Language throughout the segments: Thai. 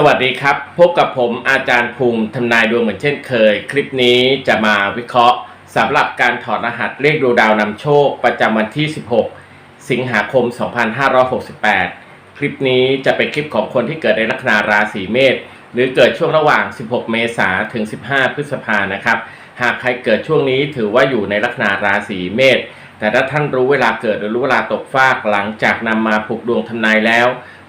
สวัสดีครับ พบกับผมอาจารย์ภูมิทำนายดวงเหมือนเช่นเคย คลิปนี้จะมาวิเคราะห์สำหรับการถอดรหัสเลขดวงดาวนำโชคประจำวันที่ 16 สิงหาคม 2568 คลิปนี้จะเป็นคลิปของคนที่เกิดในลัคนาราศีเมษหรือเกิดช่วงระหว่าง 16 เมษายนถึง 15 พฤษภานะครับ หากใครเกิดช่วงนี้ถือว่าอยู่ในลัคนาราศีเมษแต่ถ้าท่านรู้เวลาเกิดหรือรู้เวลาตกฟากหลังจากนำมาผูกดวงทำนายแล้ว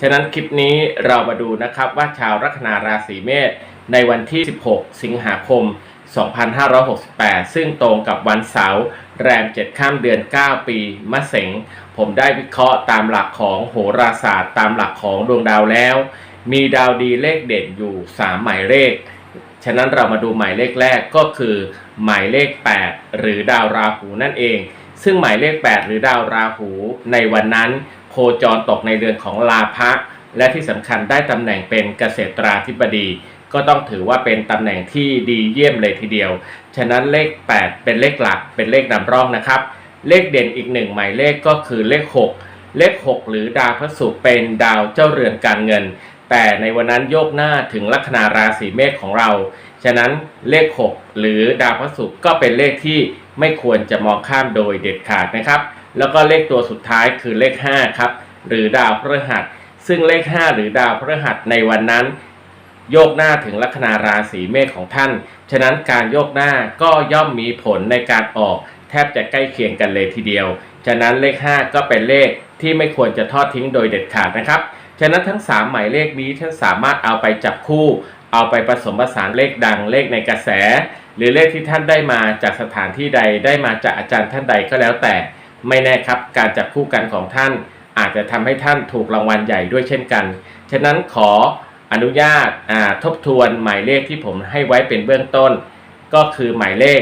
ฉะนั้นคลิปนี้เรามาดูนะครับว่าชาวลัคนาราศีเมษในวันที่ 16 สิงหาคม 2568 ซึ่งตรงกับวันเสาร์แรม 7 ข้ามเดือน 9 ปีมะเสงผมได้วิเคราะห์ตามหลักของโหราศาสตร์ ตามหลักของดวงดาวแล้ว มีดาวดีเลขเด่นอยู่ 3 หมายเลข ฉะนั้นเรามาดูหมายเลขแรกก็คือ หมายเลข 8 หรือดาวราหูนั่นเอง ซึ่งหมายเลข 8 หรือดาวราหูในวันนั้น คจรตกในเรือนของลาภะและที่สำคัญได้ตำแหน่งเป็นเกษตราธิบดี ก็ต้องถือว่าเป็นตำแหน่งที่ดีเยี่ยมเลยทีเดียว ฉะนั้นเลข 8 เป็นเลขหลักเป็นเลขนำร่องนะครับ เลขเด่นอีกหนึ่งหมายเลขก็คือเลข 6 เลข 6 หรือดาวพระศุกร์เป็นดาวเจ้าเรือนการเงิน แต่ในวันนั้นโยกหน้าถึงลัคนาราศีเมษของเรา ฉะนั้นเลข 6 หรือดาวพระศุกร์ก็เป็นเลขที่ไม่ควรจะมองข้ามโดยเด็ดขาดนะครับ แล้วก็เลขตัวสุดท้ายคือเลข 5 ครับ หรือดาวพฤหัส ซึ่งเลข 5 หรือดาวพฤหัสในวันนั้น โยกหน้าถึงลัคนาราศีเมษของท่าน ฉะนั้นการโยกหน้าก็ย่อมมีผลในการออก แทบจะใกล้เคียงกันเลยทีเดียว ฉะนั้นเลข 5 ก็เป็นเลขที่ไม่ควรจะทอดทิ้งโดยเด็ดขาดนะครับ ฉะนั้นทั้ง 3 หมายเลขนี้ท่านสามารถเอาไปจับคู่ เอาไปผสมผสานเลขดังเลขในกระแส หรือเลขที่ท่านได้มาจากสถานที่ใดได้มาจากอาจารย์ท่านใดก็แล้วแต่ ไม่แน่ครับการจับคู่กันของท่าน อาจจะทำให้ท่านถูกรางวัลใหญ่ด้วยเช่นกัน ฉะนั้นขออนุญาตทบทวนหมายเลขที่ผมให้ไว้เป็นเบื้องต้น ก็คือหมายเลข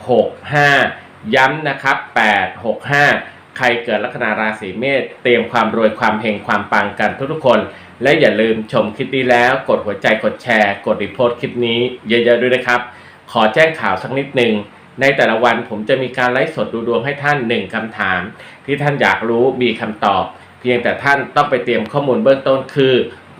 865 ย้ำนะครับ 865 ใครเกิดลัคนาราศีเมษเตรียมความรวยความเฮงความปังกันทุกๆคน และอย่าลืมชมคลิปนี้แล้ว กดหัวใจกดแชร์ กดรีโพสต์คลิปนี้เยอะๆด้วยนะครับ ขอแจ้งข่าวสักนิดหนึ่ง ในแต่ละวันผมจะมีการไลฟ์สดดูดวงให้ท่านหนึ่งคำถาม ที่ท่านอยากรู้มีคำตอบ เพียงแต่ท่านต้องไปเตรียมข้อมูลเบื้องต้นคือ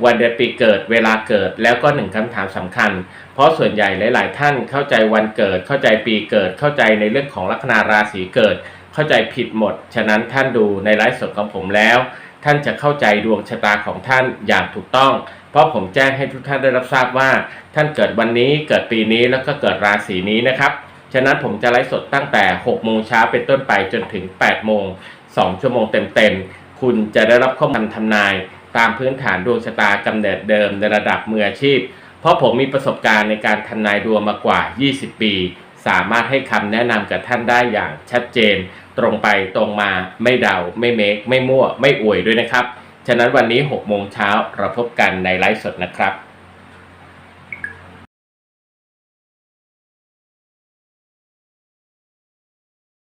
วันเดือนปีเกิดเวลาเกิดแล้วก็หนึ่งคำถามสำคัญ เพราะส่วนใหญ่หลาย ๆ ท่านเข้าใจวันเกิด เข้าใจปีเกิด เข้าใจในเรื่องของลัคนาราศีเกิด เข้าใจผิดหมด ฉะนั้นท่านดูในไลฟ์สดของผมแล้ว ท่านจะเข้าใจดวงชะตาของท่านอย่างถูกต้อง เพราะผมแจ้งให้ทุกท่านได้รับทราบว่า ท่านเกิดวันนี้เกิดปีนี้แล้วก็เกิดราศีนี้นะครับ ฉะนั้นผมจะไลฟ์สดตั้งแต่ 6 โมงเช้าเป็นต้นไปจนถึง 8 โมง 2 ชั่วโมงเต็มๆ คุณจะได้รับข้อมูลทำนาย ตามพื้นฐานดวงชะตากำเนิดเดิมในระดับมืออาชีพ เพราะผมมีประสบการณ์ในการทำนายดวงมากว่า 20 ปี สามารถให้คำแนะนำกับท่านได้อย่างชัดเจน ตรงไปตรงมาไม่เดา ไม่เมค ไม่มั่ว ไม่อวยด้วยนะครับ ฉะนั้นวันนี้ 6 โมงเช้าเราพบกันในไลฟ์สดนะครับ